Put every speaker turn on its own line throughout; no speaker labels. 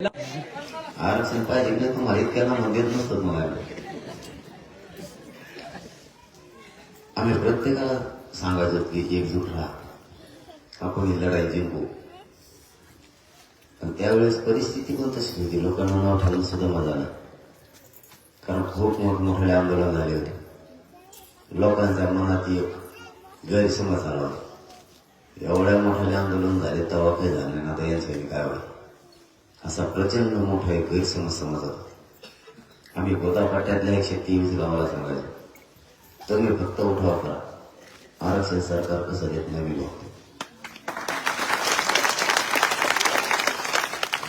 आरक्षण पाहिजे ना तुम्हाला इतक्यांना मंदिर नसतं मला आम्ही प्रत्येकाला सांगायचो की एकजूट राहा. आपण ही लढाई जिंकू. पण त्यावेळेस परिस्थिती पण तशी होती. लोकांना नाव ठेवून सुद्धा मजा नाही. कारण खूप मोठमोठे आंदोलन झाले होते. लोकांच्या मनात एक गैरसमज आला होता. एवढ्या मोठ्या आंदोलन झाले तेव्हा काही झालं. नाही आता यांच्या काय होईल? असा प्रचंड मोठा एक गैरसमज समज होता. आम्ही गोदापाट्यातल्या एकशे तेवीस गावाला सांगायचो तुम्ही फक्त उठवा करा. आरक्षण सरकार कसं देत नाही मी बघतो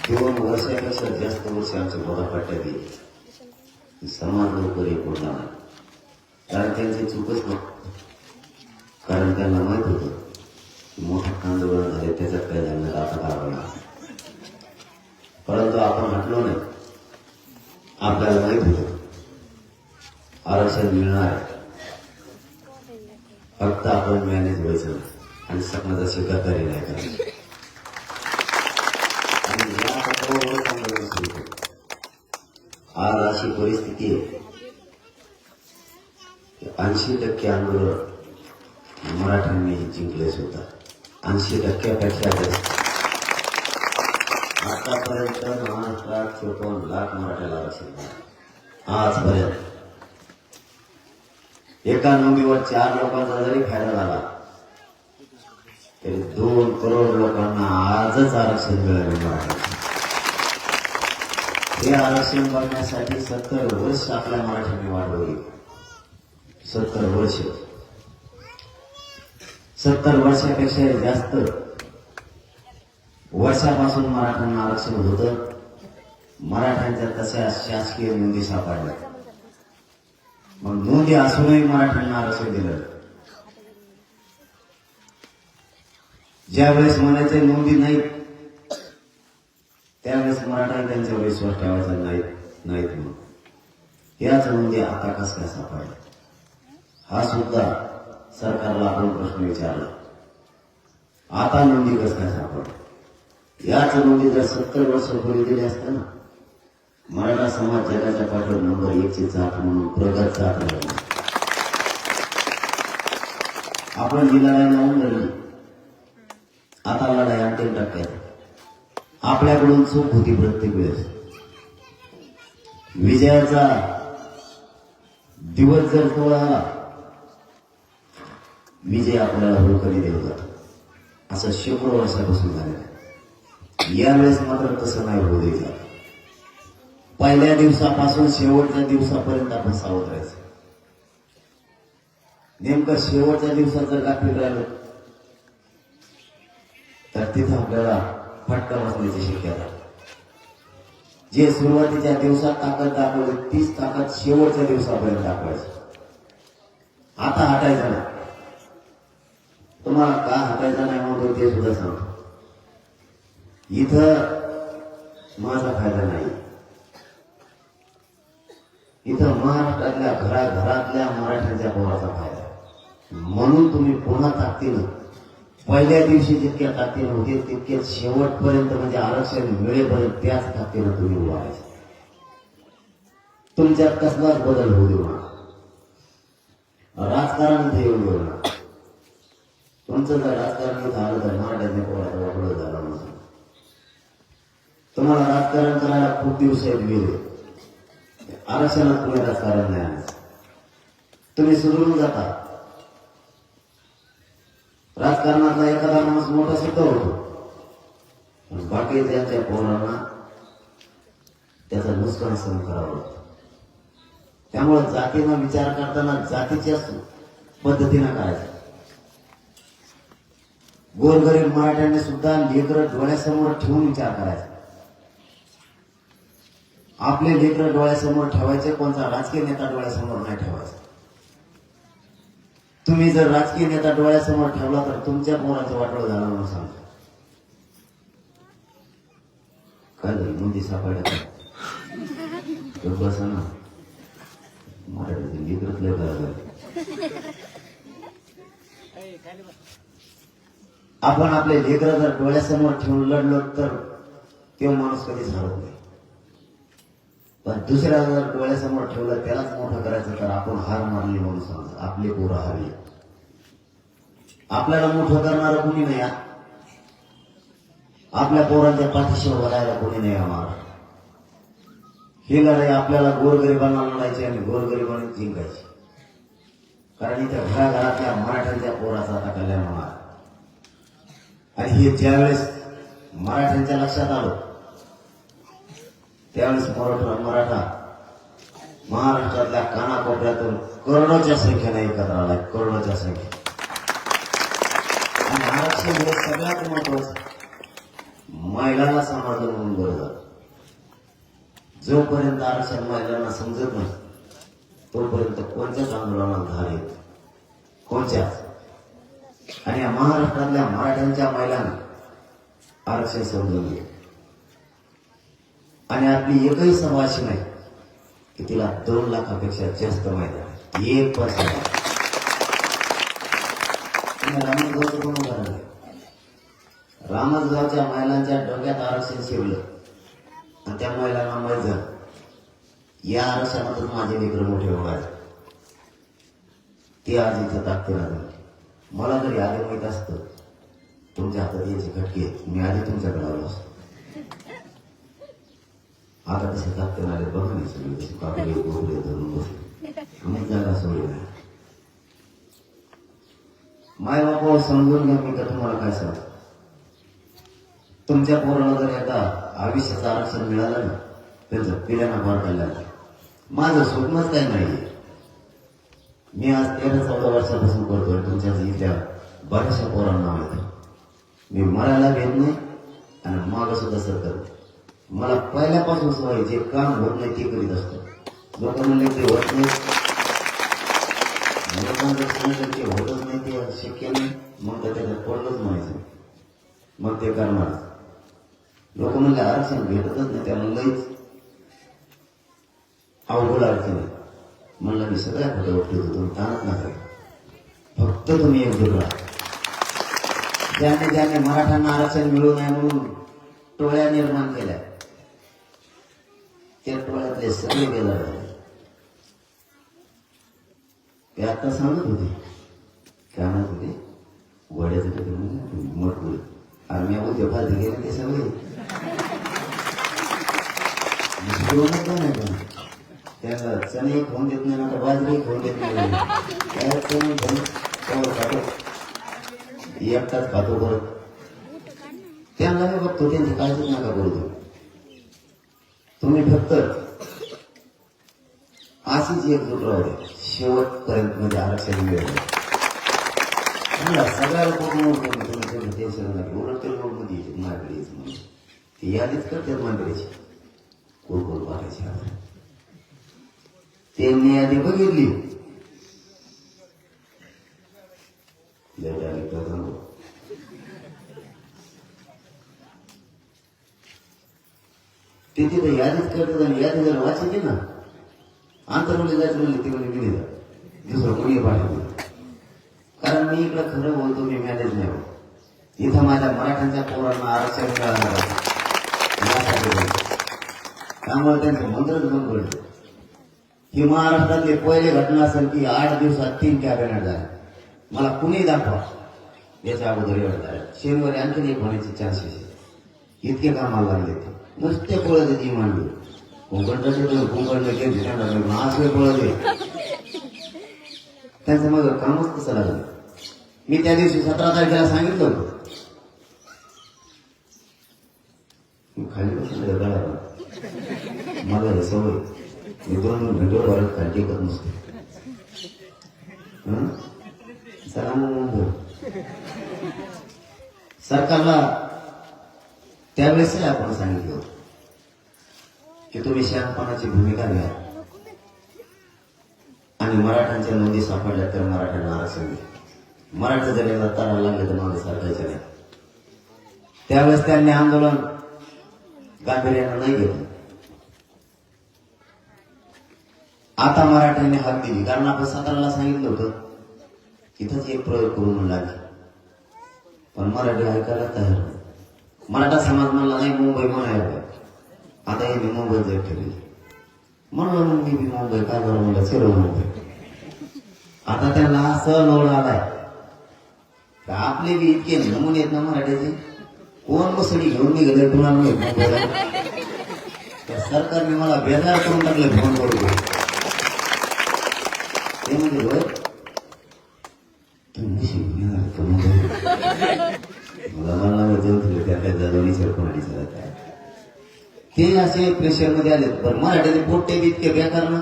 दोन वर्षापेक्षा जास्त वर्ष आमच्या गोदापाट्यात येईल समाज लवकर एक उडला नाही. कारण त्यांची चूकच कारण त्यांना माहीत होतं मोठा मोठं आंदोलन झाले त्याच्यात काय झालं आता करावं परंतु आपण हटलो नाही. आपल्याला माहीत होत. आरक्षण मिळणार फक्त आपण मॅनेज व्हायचं नाही. आणि स्वीकार स्वीकारकारी नाही करायचं. आणि या तत्वावरच आंदोलन सुरू केलं आज अशी परिस्थिती आहे. ऐंशी टक्के आंदोलन मराठ्यांनी जिंकले सुद्धा. ऐंशी टक्क्यापेक्षा जास्त. आतापर्यंत महाराष्ट्रात चोपन्न लाख मराठ्याला आरक्षण आजपर्यंत एका नोंदीवर चार लोकांचा जरी फायदा झाला तरी दोन करोड लोकांना आजच आरक्षण मिळाले मराठ्याचं हे आरक्षण बघण्यासाठी सत्तर वर्ष आपल्या मराठ्यांनी वाढवली. सत्तर वर्ष. सत्तर वर्षापेक्षा जास्त वर्षापासून मराठ्यांना आरक्षण होतं. मराठ्यांच्या तशा शासकीय नोंदी सापडल्या. मग नोंदी असूनही मराठ्यांना आरक्षण दिलं. ज्यावेळेस म्हणायचे नोंदी नाहीत त्यावेळेस मराठा त्यांच्यावर विश्वास ठेवायचा नाहीत नाहीत म्हणून. याच नोंदी आता कस काय सापडल्या? हा सुद्धा सरकारला आपण प्रश्न विचारला. आता नोंदी कस काय सापडल्या? याच नोंदी जर सत्तर वर्ष पूर्वी दिली असतं ना मराठा समाज जगाच्या पाठीवर नंबर एकची जात म्हणून प्रगत जात राहिली. आपण जी लढाई लावून लढली. आता लढाई अंतिम टप्प्यात. आपल्याकडून चूक होती प्रत्येक वेळेस. विजयाचा दिवस जर तो आला विजय आपल्याला होळकरी देऊ जातो. असं शेकडो वर्षापासून झालेलं आहे. यावेळेस मात्र तसं नाही होऊ द्यायचं पहिल्या दिवसापासून शेवटच्या दिवसापर्यंत आपण सावध राहायचं. नेमकं शेवटच्या दिवसात जर गाफील राहिलो तर तिथं आपल्याला फटका बसण्याची शक्यता. आहे. जे सुरुवातीच्या दिवसात ताकद दाखवली तीच ताकद शेवटच्या दिवसापर्यंत दाखवायची. आता हटायचं नाही. तुम्हाला का हटायचं नाही म्हणतो ते सुद्धा सांगतो. इथं माझा फायदा नाही. इथं महाराष्ट्रातल्या घराघरातल्या मराठ्यांच्या पोराचा फायदा. म्हणून तुम्ही पुन्हा ताकदीनं पहिल्या दिवशी जितक्या ताकदीनं होते तितक्याच शेवटपर्यंत म्हणजे आरक्षण वेळेपर्यंत त्याच ताकदीनं तुम्ही उभा तुमच्यात कसलाच बदल होऊ देऊ नका. राजकारण इथे येऊ देऊ नका. तुमचं जर राजकारण इथं आलं तर मराठ्यांच्या पोराचा वाकडं झाला म्हणून तुम्हाला राजकारण करायला खूप दिवस आहेत गेले. आरक्षणात तुम्ही राजकारण नाही आणायचं तुम्ही सुधरून जाता. राजकारणातला एखादा माणूस मोठा सुद्धा होतो. पण बाकी त्यांच्या पोरांना त्याचं नुकसान सहन करावं लागतं. त्यामुळे जातीनं विचार करताना जातीच्या पद्धतीनं करायचं. गोरगरीब मराठ्यांनी सुद्धा लेकर डोळ्यासमोर ठेवून विचार करायचा. आपले लेकर डोळ्यासमोर ठेवायचे कोणता राजकीय नेता डोळ्यासमोर नाही ठेवायचा. तुम्ही जर राजकीय नेता डोळ्यासमोर ठेवला तर तुमच्या पोराचं वाटोळ झालं म्हणून सांगतो. काय झालं? नोंदी सापडल्या बसा ना. मराठी लेकरच आपण आपले लेकर जर डोळ्यासमोर ठेवून लढलो तर तो माणूस कधीच हरत नाही. पण दुसऱ्या जर डोळ्यासमोर ठेवलं त्यालाच मोठं करायचं तर आपण हार मारली म्हणून समज. आपले पोरं हारली. आपल्याला मोठं करणारं कोणी नाही आपल्या पोरांच्या पाठीशी भरायला कोणी नाही आम्हाला ही लढाई आपल्याला गोरगरिबांना लढायची आणि गोरगरिबांनी जिंकायची. कारण इथे घराघरातल्या मराठ्यांच्या पोराचा आता कल्याण होणार. आणि हे ज्यावेळेस मराठ्यांच्या लक्षात आलं त्यावेळेस मराठा मराठा महाराष्ट्रातल्या कानाकोपऱ्यातून करोडोच्या संख्येने एकत्र आलाय करोडोच्या संख्येने. आणि आरक्षण हे सगळ्यात महत्वाचं महिलांना समाधान म्हणून बरं झालं जोपर्यंत आरक्षण महिलांना समजत नाही तोपर्यंत कोणत्याच आंदोलनात धार येत कोणत्याच. आणि या महाराष्ट्रातल्या मराठ्यांच्या महिलांना आरक्षण समजून घेत आणि आपली एकही समाज नाही की तिला दोन लाखापेक्षा जास्त माहिती आहे. एक पर्सेंट रामजगावचं पण उदाहरण आहे? महिलांच्या डोक्यात आरक्षण शिवलं आणि त्या महिलांना माहीत झालं या आरक्षणातून माझे लेकर मोठे होणार ते आज इथं ताकदीला झाले मला जरी आधी माहीत असतं तुमच्या हातात याचे खटके आहेत, मी आधी तुमच्याकडे आलो असतो. आता कसे ताकदीला आले बघा नाही सगळे कसे कापडे गोगडे धरून बसले अनेक जागा सोडली नाही माय बापा समजून घ्या. मी का तुम्हाला काय सांग तुमच्या पोराला जर आता आयुष्याचं आरक्षण मिळालं ना त्याचं पिढ्यांना भर कल्याण माझं स्वप्नच काही नाही मी आज तेरा चौदा वर्षापासून करतोय तुमच्या इथल्या बऱ्याचशा पोरांना माहिती. मी मरायला घेत नाही आणि मागं सुद्धा सरकत मला पहिल्यापासून सवय जे काम होत नाही ते करीत असतो लोक म्हणले ते होत नाही. लोकांचं सांगितलं ते होतच नाही ते शक्य नाही मग त्याच्यात पडतच म्हणायचं. मग ते करणार. लोक म्हणले आरक्षण भेटतच नाही त्यामुळे लईच अवघड अडचण आहे. म्हणलं मी सगळ्या खोट्या गोष्टी होतो तुम्ही ताणत नका. फक्त तुम्ही एकजूट राहा ज्याने ज्याने मराठ्यांना आरक्षण मिळू नये म्हणून टोळ्या निर्माण केल्या. त्या सगळे गेला ते आता सांगत होते काय म्हणत होते वड्याचं तिकडे म्हणजे मोठपुरी आम्ही उद्या फारते गेले ते सगळे नाही पण त्याला चणे खाऊन देत नाही ना बाजरी खाऊन देत नाही काय चणे घेऊन खातो एकटाच खातो परत त्यांना मी बघतो त्यांची काळजीच नका करू तुम्ही फक्त अशीच एकजूट राहू द्या शेवटपर्यंत म्हणजे आरक्षण मिळेल. सगळ्याला पूर्ण ते ती यादीच करतात मंडळीची कोण कोण त्यांनी यादी बघितली लय direct होता ना. ते तिथे यादीच करतात आणि यादी जर वाचली ना आंतरवली जायचं म्हणले ते म्हणजे गेली जा दुसरं कोणी पाठवलं कारण मी इकडं खरं बोलतो मी मॅनेज नाही होत इथं माझ्या मराठ्यांच्या पोरांना आरक्षण मिळालं त्यामुळे त्यांचं मंत्रच बंद पडलं ही महाराष्ट्रातली पहिली घटना असेल की आठ दिवसात तीन कॅबिनेट झाले मला कुणी दाखवा याच्या अगोदर एवढं झालं शनिवारी आणखीन एक होण्याचे चान्सेस इतके कामाला लागले ते नुसते पळत ती मांडली कोकणचं कोकण वेळ पळत. त्यांचं मग कामच कसं लागलं मी त्या दिवशी सतरा तारखेला सांगितलं होतं. मी खाली बसलो मला सवय मी दोन घंटे परत खाली टेकत सरकारला त्यावेळेसही आपण सांगितलं होतं की तुम्ही शहाणपणाची भूमिका घ्या. आणि मराठ्यांच्या नोंदी सापडल्या तर मराठ्यांना आरक्षण द्या. मराठा जर तारा लागले तर मागे सरकायचे नाही त्यावेळेस त्यांनी आंदोलन गांभीर्यानं नाही घेतलं. आता मराठ्यांनी हात दिली. कारण आपण साताराला सांगितलं होतं इथंच एक प्रयोग करून म्हणून लागले. पण मराठी ऐकायला तयार मराठा समाज म्हणला नाही मुंबई म्हणायला आता मी मुंबई जर ठरली म्हणलं मग मी मुंबई काय बरं म्हणलं? चलो मुंबई आता त्यांना सण लोड आलाय. का आपले बी इतके नमुने आहेत ना मराठ्याचे कोण मसडी घेऊन निघाले कुणाला माहीत त्या सरकारने मला बेजार करून टाकलं फोन करून. ते म्हणजे होय तुम्ही नशीब घेऊन आले का मुंबईला? मला मला जाऊन दिले त्या त्या जाधवनी सरपणाची सरत आहे ते असे प्रेशरमध्ये आले पण मराठीचे पोट्टे बी इतके बेकार ना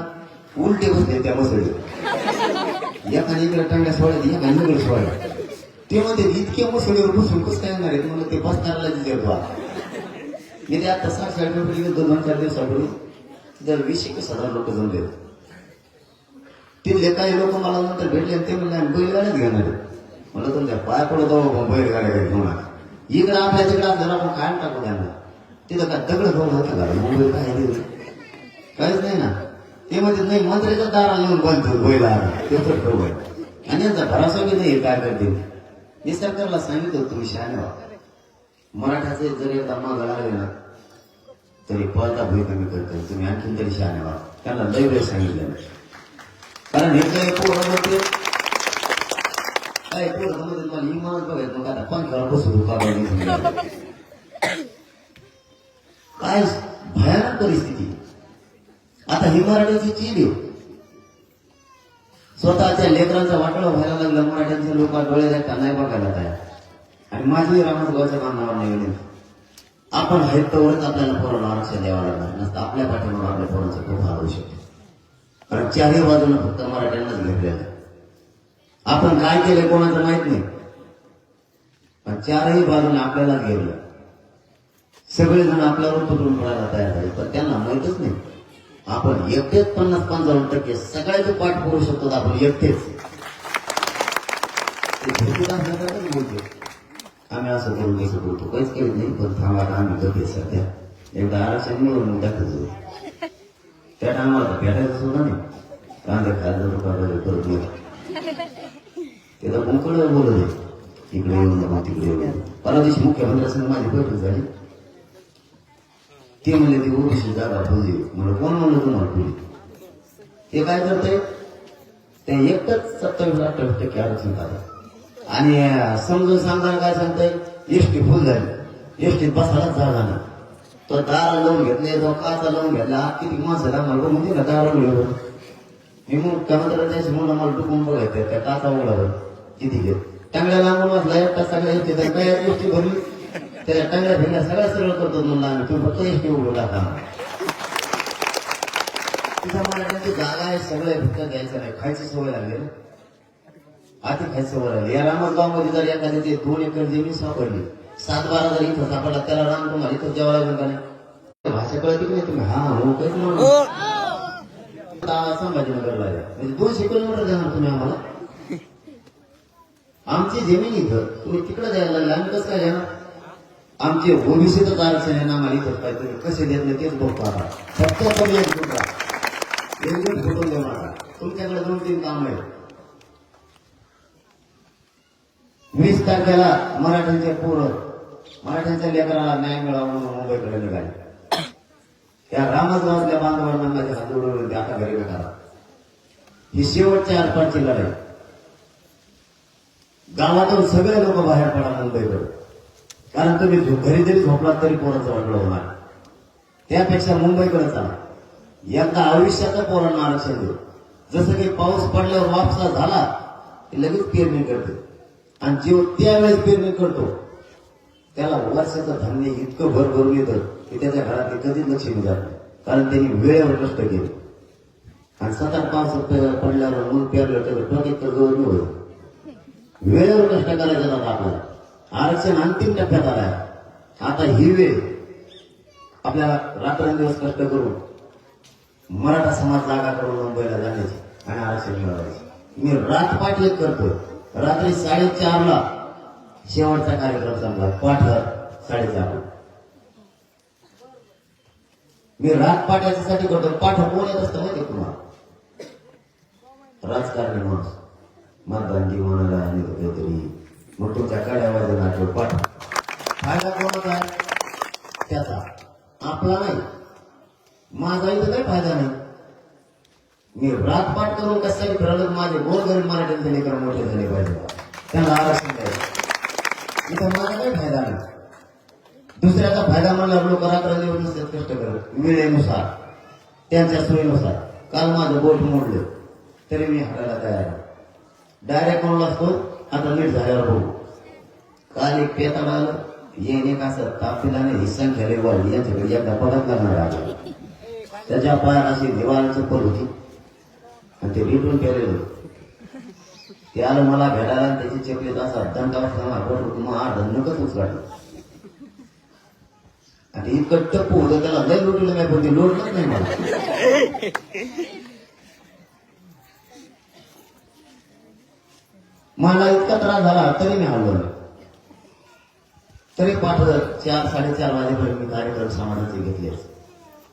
उलटे बसले त्या मसडी एकाने इकडे टांगड्या सोडल्या एकाने इकडे सोडल्या ते म्हणते इतके मसळीवर बसून कसं काय येणार आहे म्हणलं ते बसणाऱ्याला विचारतो मी ते आता साठ साठ रुपये दोन चार दिवसापूर्वी जर वीस एकवीस हजार लोक जमले. तिथले काही लोक मला नंतर भेटले आणि ते म्हणले आम्ही बैलगाड्याच घेणार आहे. म्हणलं तुमच्या पाय पडत हो बैलगाड्या घेऊन इकडं आपल्या तिकडं जर आपण काय टाकू त्यांना तिथं काय दगड घेऊन होता का? मुंबई काय आहे? काहीच नाही ना. ते म्हणजे नाही मंत्र्याच्या दारा येऊन बांधतो बैला ते तर ठेव आणि यांचा भरासा बी नाही काय करते मी सरकारला सांगितलं तुम्ही शहाणे व्हा. मराठाचे जर एकदा मग लागले ना तरी पळता भूमी कमी करतो तुम्ही आणखीन तरी शहाणे व्हा. त्यांना लय वेळ सांगितलं. कारण हे काय पोरं होते काय पोरं म्हणते मला इमानच बघायचं मग आता पंखाला बसू का काय भयानक परिस्थिती. आता ही मराठ्याची चीड हो. स्वतःच्या लेकरांचा वाटोळा व्हायला लागला मराठ्यांचे लोक डोळे देखता नाही बघायला तयार. आणि माझी रामसगावच्या मानावर नाही आपण आहेत आपल्याला पोरांना आरक्षण द्यावं लागणार नसतं आपल्या पाठीमागून आपल्या पोरांचं खूप होऊ शकतो. कारण चारही बाजूला फक्त मराठ्यांनाच घेतलेलं आपण काय केलंय कोणाचं माहीत नाही. पण चारही बाजूने आपल्याला घेरलं सगळेजण आपल्यावर तुटून पडायला तयार झाले पण त्यांना माहितच नाही. आपण एकटेच पन्नास पंचावन्न टक्के सगळ्याचे पाठ करू शकतो आपण एकटेच. ते बोलतो म्हणजे? आम्ही असं करून कसं बोलतो. काहीच केलं नाही पण थांबा आम्ही जगते सध्या. एकदा आरक्षण मिळून दाखल जाऊ. त्या टायमाला भेटायचं सुद्धा नाही. कांदे खायला रुपये परत नाही ते तर मुकडं बोलत आहे. इकडे येऊन जा तिकडे येऊन नको परवा दिवशी मुख्यमंत्र्यांसंग माझी बैठक झाली. ते म्हणले ती ओबीसी जागा फुलली म्हणलं कोण म्हणलं तुम्हाला फुलली ते काय करते ते एकच सत्तावीस अठ्ठावीस टक्के आरक्षण काढत आणि समजून सांगताना काय सांगताय? एसटी फुल झाली. एसटीत बसायलाच जागा ना तो दारा लावून घेतले तो काचा लावून घेतला. आत किती माणसाला मला म्हणजे ना दारा मिळवलं मी मग त्यानंतर म्हणून मला टुकून बघायचं त्या काचा उघडावर किती घेत? चांगल्या लांबून वाचला एकटा सगळ्या येते काय गोष्टी भरली. त्या टांगड्या भिंगा सगळ्या सरळ करतो म्हणला आम्ही तू फक्त एसटी उघडू टाका तिथं मला त्यांची जागा आहे सगळं फक्त घ्यायचं नाही. खायची सवय लागली. ना आधी खायची सवय लागली. या रामसगाव जर एखादी ते दोन एकर जमीन सापडली सात बारा जर इथं सापडला त्याला राम तुम्हाला इथं जेवायला लागेल का नाही भाषा कळते की नाही तुम्ही? हा हो काहीच म्हणू संभाजीनगरला म्हणजे दोनशे किलोमीटर देणार तुम्ही आम्हाला. आमची जमीन इथं. तुम्ही तिकडे द्यायला लागले. आम्ही कसं काय देणार आमचे ओबीसीच आरक्षण आहे ना आम्हाला इथं कसे देत नाही तेच बघतो आता. फक्त कमी एक तुमचा एकदम फोटो देऊ नका तुमच्याकडे दोन तीन काम आहे वीस तारखेला मराठ्यांचे पोरं मराठ्यांच्या लेकराला न्याय मिळावा म्हणून मुंबईकडे निघाले. त्या रामसगावातल्या बांधवांना माझ्या हात जोडून आता घरी करा ही शेवटच्या आरपारची लढाई. गावातून सगळे लोक बाहेर पडा मुंबईकडे कारण तुम्ही घरी जरी झोपलात तरी पोराचं वाटलं होणार. त्यापेक्षा मुंबईकडे चला. यंदा आयुष्याचा पोरांना आरक्षण देऊ. जसं की पाऊस पडल्यावर वापसा झाला की लगेच पेरणी करते. आणि जीव त्यावेळेस पेरणी करतो त्याला वर्षाचं धान्य इतकं भर भरून येतं की त्याच्या घरात ते कधीच लक्ष्मी जात. नाही कारण त्यांनी वेळेवर कष्ट केले. आणि सतत पाऊस पाच रुपये पडल्यावर मग पेरलं तर डोक्यात तर गौरव होईल वेळेवर कष्ट करायचं ना आपल्याला. आरक्षण अंतिम टप्प्यात आलाय आता ही वेळ आपल्याला रात्रंदिवस कष्ट करून मराठा समाज जागा करून मुंबईला जाण्याची आणि आरक्षण मिळवायची. मी रातपाठ एक करतो रात्री साडेचारला शेवटचा कार्यक्रम संपला. पाठ साडेचारला मी रात याच्यासाठी करतो पाठ कोण येत असतं माहिती आहे तुम्हाला? राजकारणी माणूस. मतदान की म्हणाला आणि काहीतरी मग तुमच्या काड्या वाजून पण पाठ फायदा कोणाचा आहे त्याचा. आपला नाही. माझा इथं काही फायदा नाही. मी रातपाट करून कसं फिरवलं माझे गोरगरीब मराठ्यांचे लेकर मोठे झाले पाहिजे. त्यांना आरक्षण द्यायचं. इथं माझा काही फायदा नाही. दुसऱ्याचा फायदा म्हणल्यावर लोक रात्रंदिवस नसतात कष्ट करत वेळेनुसार. त्यांच्या सोयीनुसार. काल माझं बोट मोडलं. तरी मी हाडायला तयार आहे. डायरेक्ट म्हणून असतो? आता नीट झाल्यावर बघू. काल एक पेताळ आलं येणे कसं ताप हिस्सा नाही ही वाढली यांच्याकडे या पडत करणार आहे. त्याच्या पायात अशी दिवाळी चप्पल होती. आणि ते रिटून केलेलं ते आलं मला भेटायला त्याची चपलीत असा दंड असताना मग हा नकच उचलाटलं आणि इतकं टप्पू होतं त्याला लय लुटलं नाही पण ते लोटलंच नाही मला. मला इतका त्रास झाला तरी मी आलो तरी पाठ चार साडेचार वाजेपर्यंत मी कार्यक्रम समाजाचे घेतले.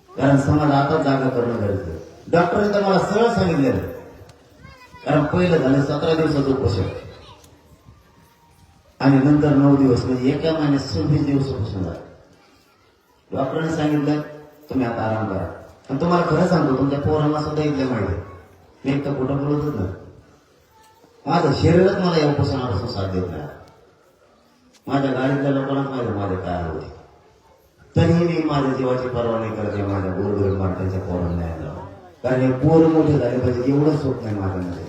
कारण समाज आता जागा करणं गरजेचं आहे. डॉक्टरांनी तर मला सरळ सांगितलेलं कारण पहिलं झालं सतरा दिवसाचं उपोषण. आणि नंतर नऊ दिवस म्हणजे एका महिन्यात सव्वीस दिवस उपोषण झालं. डॉक्टरांनी सांगितलं तुम्ही आता आराम करा. आणि तुम्हाला खरं सांगतो तुमच्या पोरांना सुद्धा इथल्या माहिती मी एक तर कुठं बोलतच ना माझं शरीरच मला या उपोषणापासून साथ देत नाही. माझ्या गाडीतल्या लोकांना माहिती माझे काय होते. तरीही मी माझ्या जीवाची पर्वा नाही करते माझ्या गोरगरीब माणसांच्या पोरांना नाही कारण हे पोर मोठे झाले पाहिजे एवढंच होत नाही माझ्यामध्ये.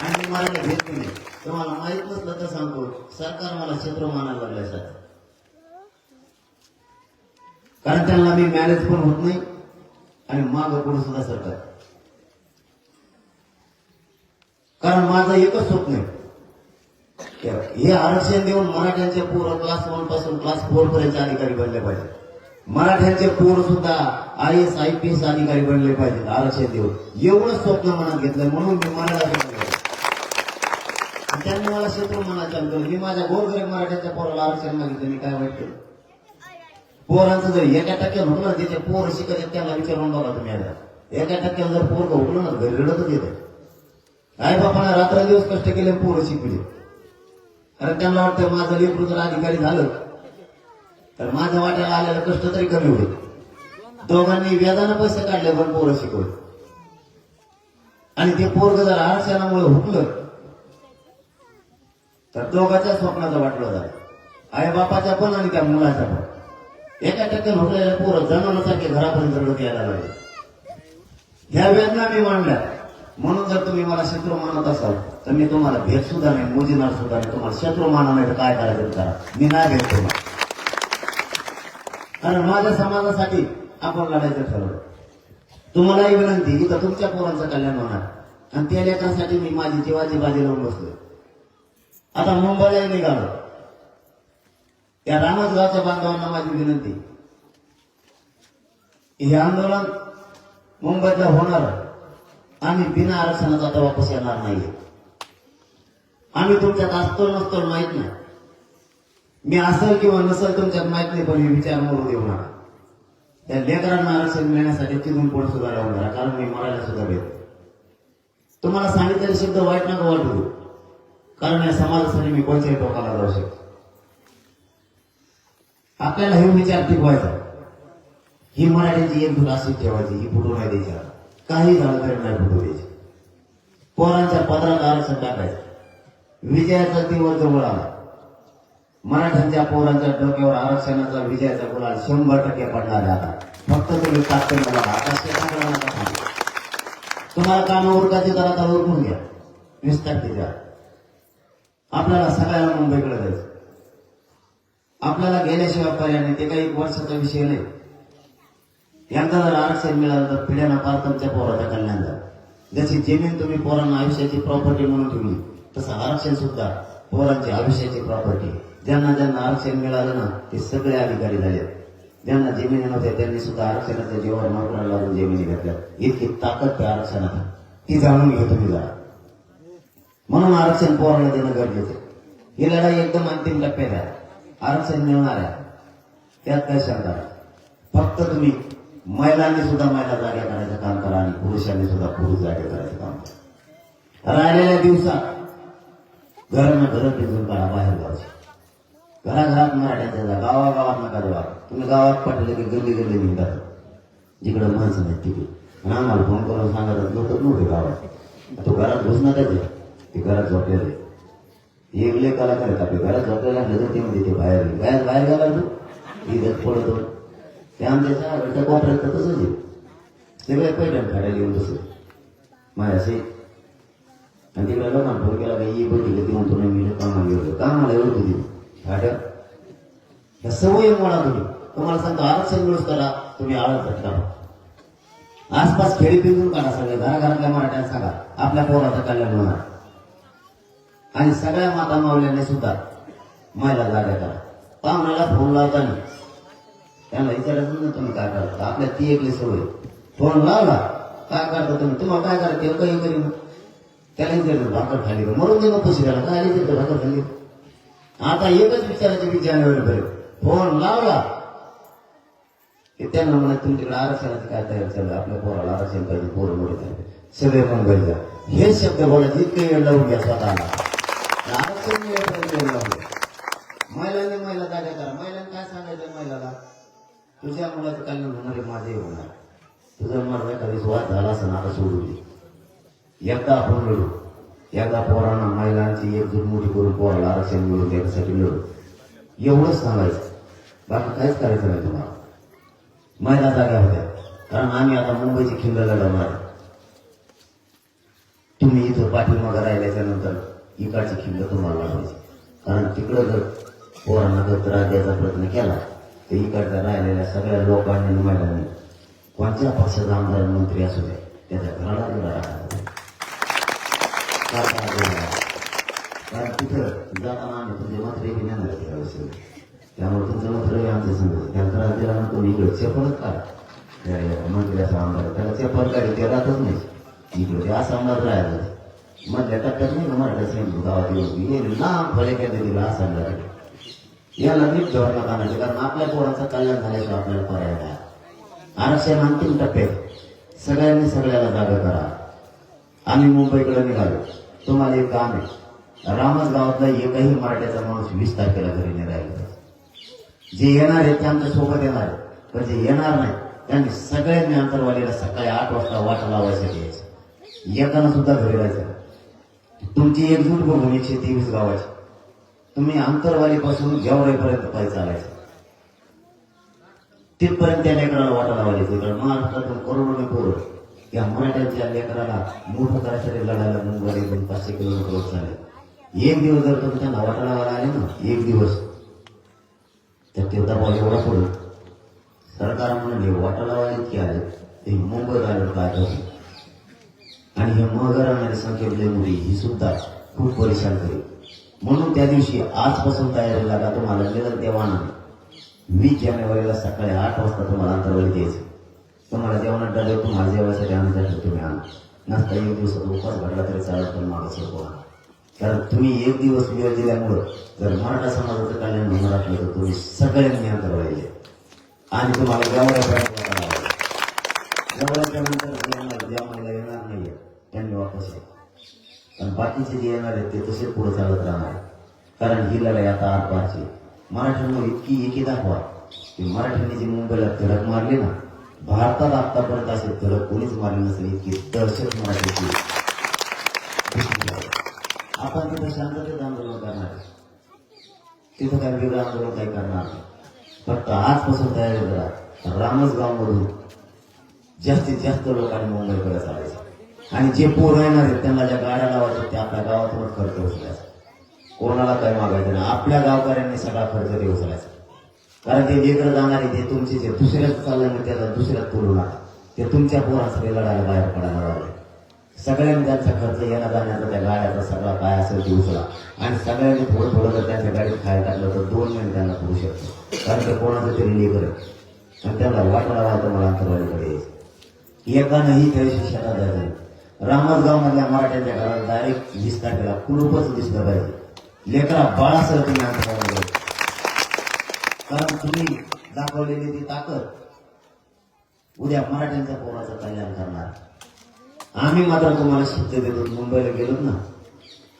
आणि मला भेटते नाही. तुम्हाला माहीत नसलं तर सांगतो सरकार मला क्षेत्र मानायला लागलाय सर कारण त्यांना मी मॅनेज पण होत नाही आणि मागं पुढे सुद्धा सरकार. कारण माझं एकच स्वप्न आहे. हे आरक्षण देऊन मराठ्यांचे पोरं क्लास वनपासून क्लास फोर पर्यंत अधिकारी बनले पाहिजे मराठ्यांचे पोर सुद्धा I S I P S अधिकारी बनले पाहिजेत आरक्षण देऊन. एवढं स्वप्न मनात घेतलं म्हणून मी मराठा त्यांनी मला शत्रू मनात चालू केलं मी माझ्या गोरगरीब मराठ्यांच्या पोराला आरक्षण मागितलं मी काय वाईट केलं? पोरांचं जर एका टक्क्यात होतं ना त्याचे पोर शिकत त्यांना विचारून बघा तुम्ही आता एका टक्क्यात जर पोरग उठलं ना घरी रडतच येतं आई बापान रात्र दिवस कष्ट केले पोरं शिकले कारण त्यांना वाटतं माझं लेकरू जर अधिकारी झालं. तर माझ्या वाट्याला आलेलं कष्ट तरी कमी होईल. दोघांनी व्याजानं पैसे काढले पण पोरं शिकवले. आणि ते पोरग जर आरक्षणामुळे हुकलं. तर दोघांच्या स्वप्नाचं वाटलं झालं आई बापाच्या पण आणि त्या मुलाच्या पण. एका टक्क्यात हुकलेल्या पोरं जनावरांसारखे घरापर्यंत रडत यायला लागले. ह्या वेदना मी मांडल्या. म्हणून जर तुम्ही मला शत्रू मानत असाल तर मी तुम्हाला भेट सुद्धा नाही मोजिनार सुद्धा नाही. तुम्हाला शत्रू माना नाही तर काय करायचं करा. मी नाही भेट तुम्हाला कारण माझ्या समाजासाठी आपण लढायचं ठरवलं. तुम्हालाही विनंती इथं तुमच्या पोरांचं कल्याण होणार. आणि त्या लेकरांसाठी मी माझी जीवाची बाजी लावून बसलो आता मुंबईला निघालो. त्या रामसगावच्या बांधवांना माझी विनंती. हे आंदोलन मुंबईतलं होणार. आम्ही बिना आरक्षणाचा आता वापस येणार नाही आम्ही तुमच्यात असतो नसतो माहीत नाही. मी असेल किंवा नसेल तुमच्यात माहीत नाही पण मी विचार मरू देऊ नका. त्या लेकरांना आरक्षण मिळण्यासाठी तिथून पुढे सुद्धा राहून धरा कारण मी मरायला सुद्धा भेट तुम्हाला सांगितलेले शब्द वाईट नका वाटू. कारण या समाजासाठी मी कोणत्याही टोकाला जाऊ शकतो आपल्याला हे विचार टिकवायचा. ही मराठीची एक धूर ठेवायची ही फुटू नाही द्यायची. काही झालं तरी नाही फुटू पोरांच्या पदरात आरक्षण टाकायचं विजयाचा दिवस जवळ आला मराठ्यांच्या पोरांच्या डोक्यावर आरक्षणाचा विजयाचा गुलाल शंभर टक्के पडणार आहे आता. फक्त तुम्ही ताकद मला तुम्हाला कामावर उरकाचे तर आता ओळखून घ्या. वीस तारखेच्या आपल्याला सगळ्याला मुंबईकडे जायचं. आपल्याला गेल्याशिवाय पर्याय नाही. ते काही वर्षाचा विषय नाही. यांना जर आरक्षण मिळालं तर पिढ्यानं पार तुमच्या पोराचं कल्याण झालं. जशी जमीन तुम्ही पोरांना आयुष्याची प्रॉपर्टी म्हणून ठेवली तसं आरक्षण सुद्धा पोरांची आयुष्याची प्रॉपर्टी ज्यांना ज्यांना आरक्षण मिळालं ना ते सगळे अधिकारी झाले. ज्यांना जमिनी नव्हत्या त्यांनी सुद्धा आरक्षणाच्या जीवावर नोकऱ्या लागून जमिनी घेतल्या. इतकी ताकद त्या आरक्षणात ती जाणून घेतो तुम्ही जरा. म्हणून आरक्षण पोराला देणं गरजेचं आहे. ही लढाई एकदम अंतिम टप्प्यात आहे. आरक्षण मिळणार आहे. त्यात काय शंका फक्त तुम्ही महिलांनी सुद्धा महिला जागा करायचं काम करा आणि पुरुषांनी सुद्धा पुरुष जागे करायचं काम करा. राहिलेल्या दिवसात घरांना घर भिजून काढा बाहेर जायचं. घराघरात मराठ्यांचा जा. गावागावात नका जावा तुम्ही गावात पाठवले की गल्ली गल्ली निघतात. जिकडं माणसं नाही तिकडे. आणि आम्हाला फोन करून सांगत लोक नव्हते गावात. तो घरात घुसणार त्याचे ते घरात झोपलेले एक उल्लेख कलाकार आहेत आपले घरात झोपलेला नजर ते म्हणजे ते बाहेर बाहेर बाहेर गेला तू इथं पडतो. ते आमच्या त्या कोपऱ्यात तसंच आहे सगळे पैठण काढायला येऊन तसं माझ्याशी आणि तिकडे लग्न फोन केला का ये बघितलं ते म्हणतो नाही मी कामाला येऊ कामाला येऊ होती फाट्या ह्या सवय मुळा तुम्ही. तुम्हाला सांगतो आरक्षण मिळूस करा तुम्ही आळत झटका आसपास खेळी पिंजून काढा सगळे घराघरातल्या मराठ्यांना सांगा. आपल्या पोराचं कल्याण होणार. आणि सगळ्या माता मावल्याने सुद्धा महिला जागा करा. पाहुण्याला फोन लावताना त्यांना विचारायचं ना तुम्ही काय करता? आपल्या ती एकली सवय फोन लावला. काय करता तुम्ही? तुम्हाला काय करा ते काही करी त्याला विचारलं भाकर खाली म्हणून मरून दे नको शिकायला काय आली तिथं भाकर खाली आता एकच विचारायचे की जानेवारीपर्यंत. फोन लावला. की त्यांना म्हणा तुमच्याकडे आरक्षणाची काय तयार चाललं आपल्या पोराला आरक्षण पाहिजे पोरं मोठे सगळे पण जा. हे शब्द बोलायचे इतके वेळ लावून घ्या स्वतःला आरक्षण मिळेपर्यंत वेळ लावून घ्या. महिलांनी महिला जागा करा महिलांनी काय सांगायचं महिलाला तुझ्या मुलाचं कल्याण होणार माझे होणार. तुझा माझा एखादी स्वाद झाला असं आता सोडून दे. एकदा आपण लढू. एकदा पोरांना महिलांची एकजूट मोठी करून पोराला आरक्षण मिळून देण्यासाठी लढू. एवढंच सांगायचं. बाकी काहीच करायचं नाही तुम्हाला. महिला जागा होत्या. कारण आम्ही आता मुंबईची खिंड लढवणार तुम्ही इथं पाठीमागं राहिल्याच्या नंतर इकडची खिंड तुम्हाला लढवायची कारण तिकडं जर पोरांना जर त्रास द्यायचा प्रयत्न केला ते इकडच्या राहिलेल्या सगळ्या लोकांनी आणि महिलांनी कोणत्या पक्षाचा आमदार मंत्री असू दे त्याच्या घराला गेला कारण तिथं जाताना आम्ही तुमचे मंत्री एक नेणार आहे त्यामुळे तुमचं मात्र आमचं समजत त्याला त्रास दिला ना तुम्ही इकडे चेपलच करा मंत्र्याचा आमदार. त्याला चेपल काय ते राहतच नाही. इकडे ते असा आमदार राहायला मधल्या टप्प्यात नाही का मराठा सैनिक गावात येऊन गेले. लांब फळे केले तिला असा आमदार याला नीट धोरण आणायचे म्हणजे, कारण आपल्या पोरांचं कल्याण झाल्याचं आपल्याला पर्याय नाही. आरक्षण अंतिम टप्प्यात सगळ्यांनी सगळ्याला जागा करा. आम्ही मुंबईकडे निघालो. तुम्हाला एक काम आहे. रामस गावातला एकही मराठ्याचा माणूस वीस तारखेला घरी नाही राहिला. जे येणार आहेत ते आमच्यासोबत येणार आहेत पण जे येणार नाही त्यांनी सगळ्यांनी अंतरवालीला सकाळी आठ वाजता वाट लावायसाठी यायचं एकानं सुद्धा घरी राहायचं तुमची एकजूट बघून एकशे तेवीस गावाची. तुम्ही अंतरवालीपासून जेवढेपर्यंत पाय चालायचं तिथपर्यंत त्या लेकराला वाटायला वाटायचं कारण महाराष्ट्रातून करोडोने पोरं या मराठ्यांच्या लेकराला मोठं करायसाठी लढायला मुंबई दोन पाचशे किलोमीटर झाले एक दिवस जर तुम्ही त्यांना वाटा आले ना एक दिवस तर ते दबाव एवढा पडून सरकार म्हणाले वाटा इतके आले ते मुंबईत आले काय आणि हे मगर आणणारी संख्या ही सुद्धा खूप परेशान करेल म्हणून त्या दिवशी आजपासून तयारी लागा तुम्हाला निरंतर देवाना वीस जानेवारीला सकाळी आठ वाजता तुम्हाला अंतरवळी द्यायचं. तुम्हाला जेवणात डबे तुम्हाला जेवायसाठी आणायसाठी तुम्ही आणा. नसता एक दिवसात उपास घडला तरी चालेल पण मागे सोपवा कारण तुम्ही एक दिवस वेळ दिल्यामुळं जर मराठा समाजाचं कल्याण होणार असलं तर तुम्ही सगळ्यांनी अंतरवाहिले आणि तुम्हाला जेवढ्यापर्यंत जेवढ्याच्या नंतर येणार ज्या महिला येणार त्यांनी वापस या पण बाकीचे जे येणार आहेत ते तसे पुढे चालत राहणार कारण ही लढाई आता आरपारची मराठ्यांमुळे इतकी एकी दाखवा की मराठ्यांनी जी मुंबईला धडक मारली ना भारतात आतापर्यंत असे धडक कोणीच मारली नसेल इतकी दहशत मराठीची आपण तिथं शांततेत आंदोलन करणार आहे. तिथं काय वेगळं आंदोलन काही करणार फक्त आजपासून तयारी करा. रामसगावमधून जास्तीत जास्त लोकांनी मुंबईकडे चालायचं. आणि जे पोरं येणार आहेत त्यांना ज्या गाड्या लावायच्या त्या आपल्या गावातूनच खर्च उचलायचा. कोणाला काय मागायचं नाही. आपल्या गावकऱ्यांनी सगळा खर्च ते उचलायचा. कारण ते लेकरं जाणारे ते तुमचे जे दुसऱ्याच चालल्यामुळे त्याला दुसऱ्यात पुरवणार ते तुमच्या पोरांसाठी लढायला बाहेर पडायला लागले सगळ्यांनी त्यांचा खर्च येणं जाण्याचा त्या गाड्याचा सगळा काय असेल ते उचला. आणि सगळ्यांनी थोडं थोडं जर त्यांच्या गाडीत खायला टाकलं तर दोन मिनिट त्यांना पुरू शकतो. कारण ते कोणाचं तरी लेकर आणि त्यांना वाटला वाटतं मला अंतरवाडीकडे यायचं. एकानंही त्या दिवशी शेतात जायचं नाही. मधल्या मराठ्यांच्या घराला डायरेक्ट वीस तारखेला कुलूपच दिसलं पाहिजे लेकरा बाळासह तुम्ही अंतरावर कारण तुम्ही दाखवलेली ती ताकद उद्या मराठ्यांच्या पोराचं कल्याण करणार. आम्ही मात्र तुम्हाला शब्द देतो मुंबईला गेलो ना.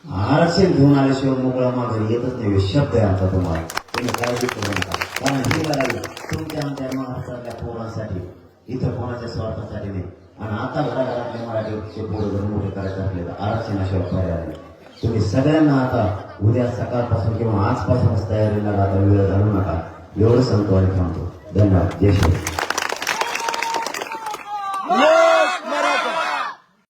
आरक्षण घेऊन आल्याशिवाय मोकळा माघारी येतच नाही शब्द आहे आमचा तुम्हाला. तुम्ही काळजी करू नका. कारण ही लढाई तुमच्या आमच्या महाराष्ट्रातल्या पोरांसाठी इथं कोणाच्या स्वार्थासाठी नाही. आणि आता घराघरातले मराठीचे पोरं जर मोठे करायचं आपल्याला आरक्षणाशिवाय पर्याय नाही तुम्ही सगळ्यांना आता उद्या सकाळपासून किंवा आजपासूनच तयारीला आता वेळ घालू नका. एवढं सांगतो आणि थांबतो. धन्यवाद. जय श्री